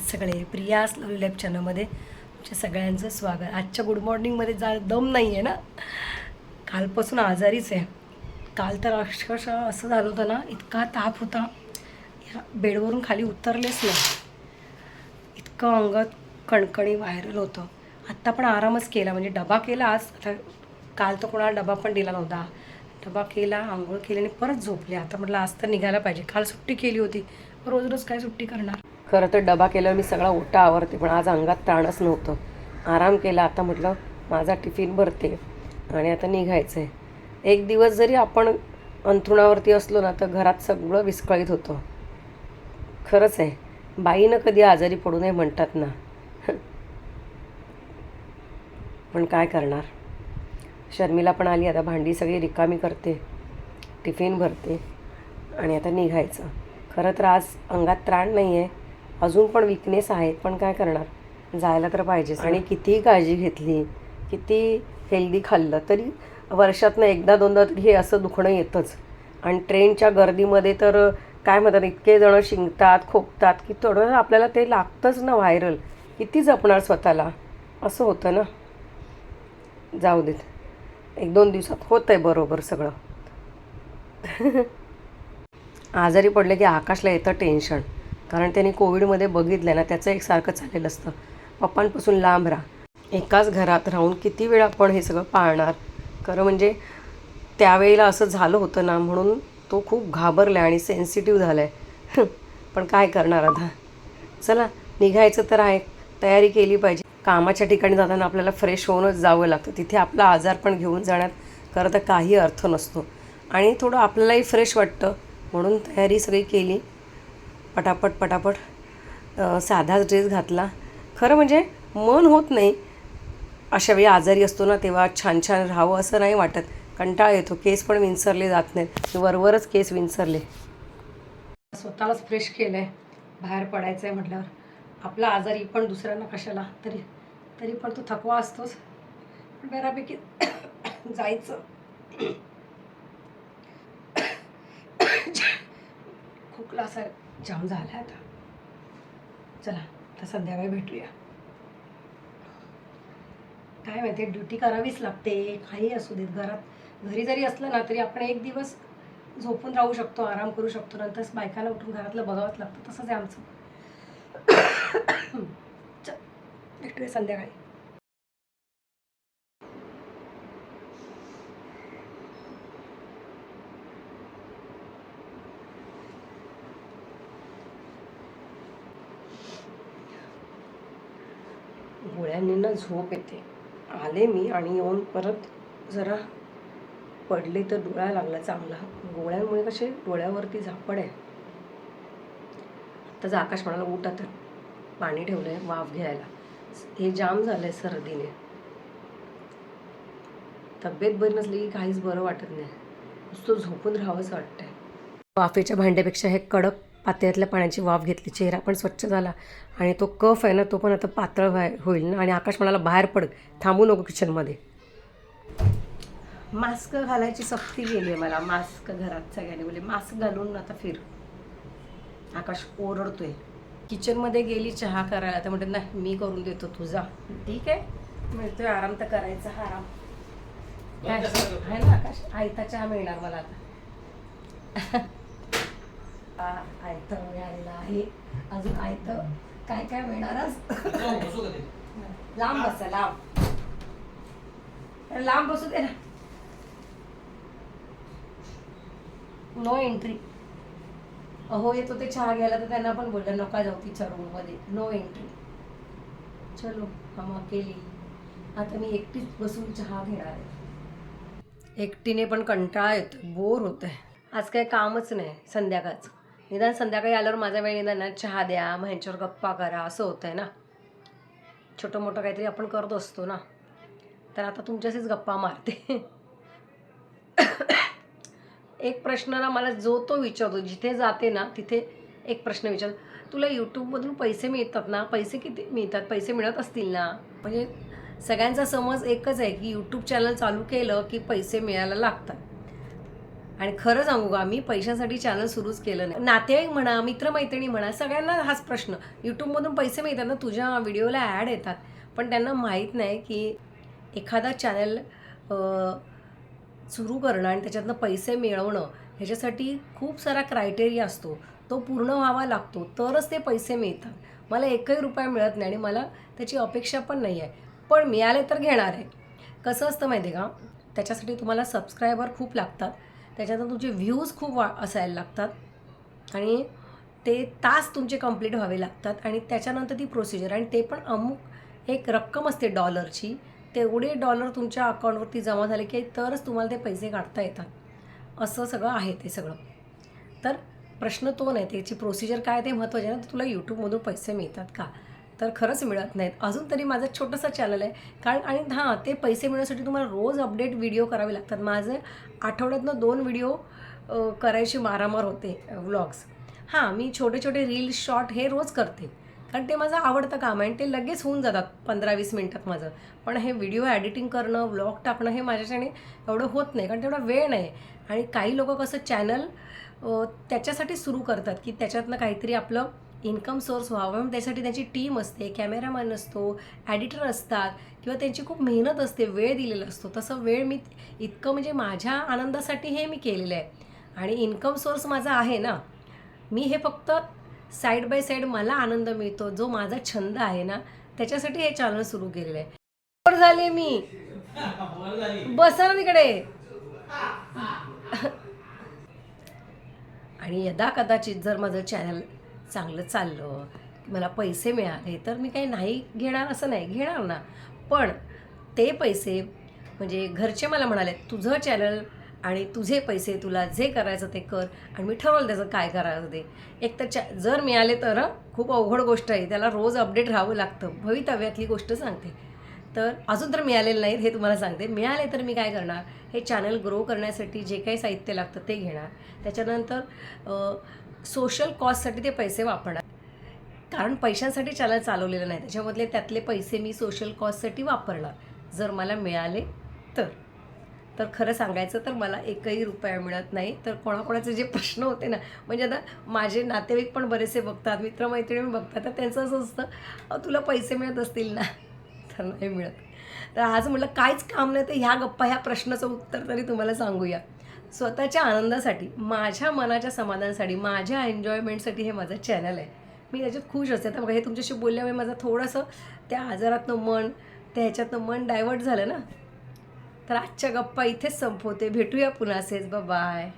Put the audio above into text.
सगळे प्रिया स्लोरी लाईफ चॅनलमध्ये तुमच्या सगळ्यांचं स्वागत. आजच्या गुड मॉर्निंगमध्ये जा दम नाही आहे ना? कालपासून आजारीच आहे. काल तर अक्षरशः असं झालं होतं ना इतका ताप होता. या बेडवरून खाली उतरलेच नाही. इतकं अंगात कणकणी व्हायरल होतं. आत्ता पण आरामच केला. म्हणजे डबा केला आज. आता काल तर कोणाला डबा पण दिला नव्हता. डबा केला आंघोळ केली आणि परत झोपले. आता म्हटलं आज तर निघायला पाहिजे. काल सुट्टी केली होती. रोज रोज काय सुट्टी करणार? खरं तर डबा केल्यावर मी सगळा ओटा आवरते पण आज अंगात ताणच नव्हतं. आराम केला आता म्हटलं माझा टिफिन भरते आणि आता निघायचं आहे एक दिवस जरी आपण अंथरुणावरती असलो ना तर घरात सगळं विस्कळीत होतं. खरंच आहे बाईनं कधी आजारी पडू नये म्हणतात ना. पण काय करणार? शर्मिला पण आली आता भांडी सगळी रिकामी करते टिफिन भरते आणि आता निघायचं. खरं तर आज अंगात त्राण नाही आहे अजून पण विकनेस आहेत पण काय करणार? जायला तर पाहिजेच. आणि कितीही काळजी घेतली किती हेल्दी खाल्लं तरी वर्षातनं एकदा दोनदा तरी हे असं दुखणं येतंच. आणि ट्रेनच्या गर्दीमध्ये तर काय म्हणतात इतके जणं शिंकतात खोकतात की थोडं आपल्याला ते लागतंच ना व्हायरल किती जपणार स्वतःला? असं होतं ना? जाऊ देत. एक दोन दिवसात होतं आहे बरोबर सगळं. आजारी पडले की आकाशला येतं टेन्शन कारण त्यांनी कोविडमध्ये बघितलं ना त्याचं एक सारखं चाललेलं असतं. पप्पांपासून लांब राहा. एकाच घरात राहून किती वेळ आपण हे सगळं पाळणार? खरं म्हणजे त्यावेळेला असं झालं होतं ना म्हणून तो खूप घाबरला आणि सेन्सिटिव्ह झाला आहे पण काय करणार आता? चला निघायचं तर आहे. तयारी केली पाहिजे. कामाच्या ठिकाणी जाताना आपल्याला फ्रेश होऊनच जावं लागतं. तिथे आपला आजार पण घेऊन जाण्यात खरं तर काही अर्थ नसतो. आणि थोडं आपल्यालाही फ्रेश वाटतं. म्हणून तयारी सगळी केली. पटापट पटापट साधाच ड्रेस घातला. खरं म्हणजे मन होत नाही अशा वेळी आजारी असतो ना तेव्हा छान छान राहावं असं नाही वाटत. कंटाळा येतो. केस पण विंचरले जात नाहीत. वरवरच केस विंचरले. स्वतःलाच फ्रेश केलं आहे बाहेर पडायचं आहे म्हटल्यावर. आपला आजारी पण दुसऱ्यांना कशाला? तरी तरी पण तो थकवा असतोच. पण बऱ्यापैकी जायचं. खोकला असा जाम झाला आता. चला आता संध्याकाळी भेटूया. काय माहिती ड्युटी करावीच लागते. काही असू देत घरात घरी जरी असलं ना तरी आपण एक दिवस झोपून राहू शकतो आराम करू शकतो. नंतर बायकाला उठून घरातलं बघावंच लागतं. तसंच आहे आमचं. चल भेटूया संध्याकाळी. गोळ्यांनी ना झोप येते. आले मी आणि येऊन परत जरा पडले तर डोळा लागला चांगला. गोळ्यांमुळे कसे डोळ्यावरती झापड आहे. आत्ताच आकाश म्हणाला उठ तर पाणी ठेवलं आहे वाफ घ्यायला. हे जाम झालं आहे सर्दीने. तब्येत बरी नसली की काहीच बरं वाटत नाही. नुसतं झोपून राहावंच वाटतंय. वाफेच्या भांड्यापेक्षा हे कडक पातळ्यातल्या पाण्याची वाफ घेतली चेहरा पण स्वच्छ झाला आणि तो कफ आहे ना तो पण आता पातळ व्हाय होईल ना आणि आकाश म्हणाला बाहेर पड थांबू नको किचनमध्ये. मास्क घालायची सक्ती गेली आहे मला मास्क घरात सगळ्यांनी बोलले मास्क घालून आता फिर. आकाश ओरडतोय किचनमध्ये गेली चहा करायला तर म्हणते नाही मी करून देतो तुझा ठीक आहे. मिळतोय आराम तर करायचा हा आराम. काय? आहे ना आकाश आयता चहा मिळणार मला आता. आ, आयतं मिळालेलं आहे. अजून आयतं काय काय मिळणार आज लांब बसा लांब. अरे लांब बसू दे ना. नो एंट्री अहो येतो ते चहा घ्यायला तर त्यांना पण बोललं नका जाऊ तिच्या रूममध्ये नो एंट्री चलो हम अकेली आता मी एकटीच बसून चहा घेणार आहे. एकटीने पण कंटाळा येतो बोर होत आहे आज काही कामच नाही संध्याकाळचं. निदान संध्याकाळी आल्यावर माझा वेळ निदान ना चहा द्या मग ह्यांच्यावर गप्पा करा असं होतं आहे ना. छोटं मोठं काहीतरी आपण करत असतो ना. तर आता तुमच्याशीच गप्पा मारते. एक प्रश्न ना मला जो तो विचारतो जिथे जाते ना तिथे एक प्रश्न विचार तुला यूट्यूबमधून पैसे मिळतात ना? पैसे किती मिळतात? पैसे मिळत असतील ना? म्हणजे सगळ्यांचा समज एकच आहे की यूट्यूब चॅनल चालू केलं की पैसे मिळायला लागतात. आणि खरं सांगू का मी पैशासाठी चॅनल सुरूच केलं नाही. नातेवाईक म्हणा मित्रमैत्रिणी म्हणा सगळ्यांना हाच प्रश्न. यूट्यूबमधून पैसे मिळतात ना तुझ्या व्हिडिओला ॲड येतात. पण त्यांना माहीत नाही की एखादा चॅनल सुरू करणं आणि त्याच्यातनं पैसे मिळवणं ह्याच्यासाठी खूप सारा क्रायटेरिया असतो. तो पूर्ण व्हावा लागतो तरच ते पैसे मिळतात. मला एकही रुपया मिळत नाही आणि मला त्याची अपेक्षा पण नाही आहे पण मिळाले तर घेणार आहे. कसं असतं माहिती आहे का? त्याच्यासाठी तुम्हाला सबस्क्रायबर खूप लागतात. त्याच्यानंतर तुमचे व्ह्यूज खूप वा असायला लागतात. आणि ते तास तुमचे कंप्लीट व्हावे लागतात. आणि त्याच्यानंतर ती प्रोसिजर. आणि ते पण अमुक एक रक्कम असते डॉलरची. तेवढे डॉलर तुमच्या अकाउंटवरती जमा झाले की तरच तुम्हाला ते पैसे काढता येतात. असं सगळं आहे ते सगळं. तर प्रश्न तो नाही. त्याची प्रोसिजर काय ते महत्त्वाचे आहे ना तुला यूट्यूबमधून पैसे मिळतात का? तर खरंच मिळत नाहीत. अजून तरी माझं छोटंसं चॅनल आहे. कारण आणि हां ते पैसे मिळण्यासाठी तुम्हाला रोज अपडेट व्हिडिओ करावे लागतात. माझं आठवड्यातनं दोन व्हिडिओ करायची मारामार होते व्लॉग्स हां मी छोटे छोटे रील शॉर्ट हे रोज करते. कारण ते माझं आवडतं काम आहे आणि ते लगेच होऊन जातात पंधरा वीस मिनटात माझं. पण हे व्हिडिओ एडिटिंग करणं व्लॉग टाकणं हे माझ्याच्याने एवढं होत नाही. कारण तेवढा वेळ नाही. आणि काही लोक कसं चॅनल त्याच्यासाठी सुरू करतात की त्याच्यातनं काहीतरी आपलं इन्कम सोर्स व्हावं म्हणून त्यासाठी त्यांची टीम असते कॅमेरामॅन असतो ॲडिटर असतात किंवा त्यांची खूप मेहनत असते वेळ दिलेला असतो. तसं वेळ मी इतकं म्हणजे माझ्या आनंदासाठी हे मी केलेलं आहे. आणि इन्कम सोर्स माझा आहे ना मी हे फक्त साईड बाय साईड मला आनंद मिळतो जो माझा छंद आहे ना त्याच्यासाठी हे चॅनल सुरू केलेलं आहे. बरं झाले मी. बसा ना तिकडे. आणि यदा कदाचित जर माझं चॅनल चांगलं चाललं मला पैसे मिळाले तर मी काही नाही घेणार असं नाही घेणार ना. पण ते पैसे म्हणजे घरचे मला म्हणाले तुझं चॅनल आणि तुझे पैसे तुला जे करायचं ते कर आणि मी ठरवलं त्याचं काय करायचं ते. एक तर चा जर मिळाले तर खूप अवघड गोष्ट आहे. त्याला रोज अपडेट राहावं लागतं. भवितव्यातली गोष्ट सांगते. तर अजून तर मिळालेलं नाहीत हे तुम्हाला सांगते. मिळाले तर मी काय करणार? हे चॅनल ग्रो करण्यासाठी जे काही साहित्य लागतं ते घेणार. त्याच्यानंतर सोशल कॉजसाठी ते पैसे वापरणार. कारण पैशांसाठी चॅनल चालवलेलं नाही. त्याच्यामधले त्यातले पैसे मी सोशल कॉजसाठी वापरणार. जर मला मिळाले तर. तर खरं सांगायचं तर मला एकही रुपया मिळत नाही. तर कोणाकोणाचे जे प्रश्न होते ना म्हणजे आता माझे नातेवाईक पण बरेचसे बघतात मित्रमैत्रिणी पण बघतात तर त्यांचं असं असतं तुला पैसे मिळत असतील ना. तर नाही मिळत. तर आज म्हटलं काहीच काम नाही तर ह्या गप्पा ह्या प्रश्नाचं उत्तर तरी तुम्हाला सांगूया. स्वतःच्या आनंदासाठी माझ्या मनाच्या समाधानासाठी माझ्या एन्जॉयमेंटसाठी हे माझं चॅनल आहे. मी त्याच्यात खुश असते. आता बघा हे तुमच्याशी बोलल्यामुळे माझं थोडंसं त्या आजारातनं मन त्या ह्याच्यातनं मन डायवर्ट झालं ना? तर आजच्या गप्पा इथेच संपवते. भेटूया पुन्हा असेच. बाय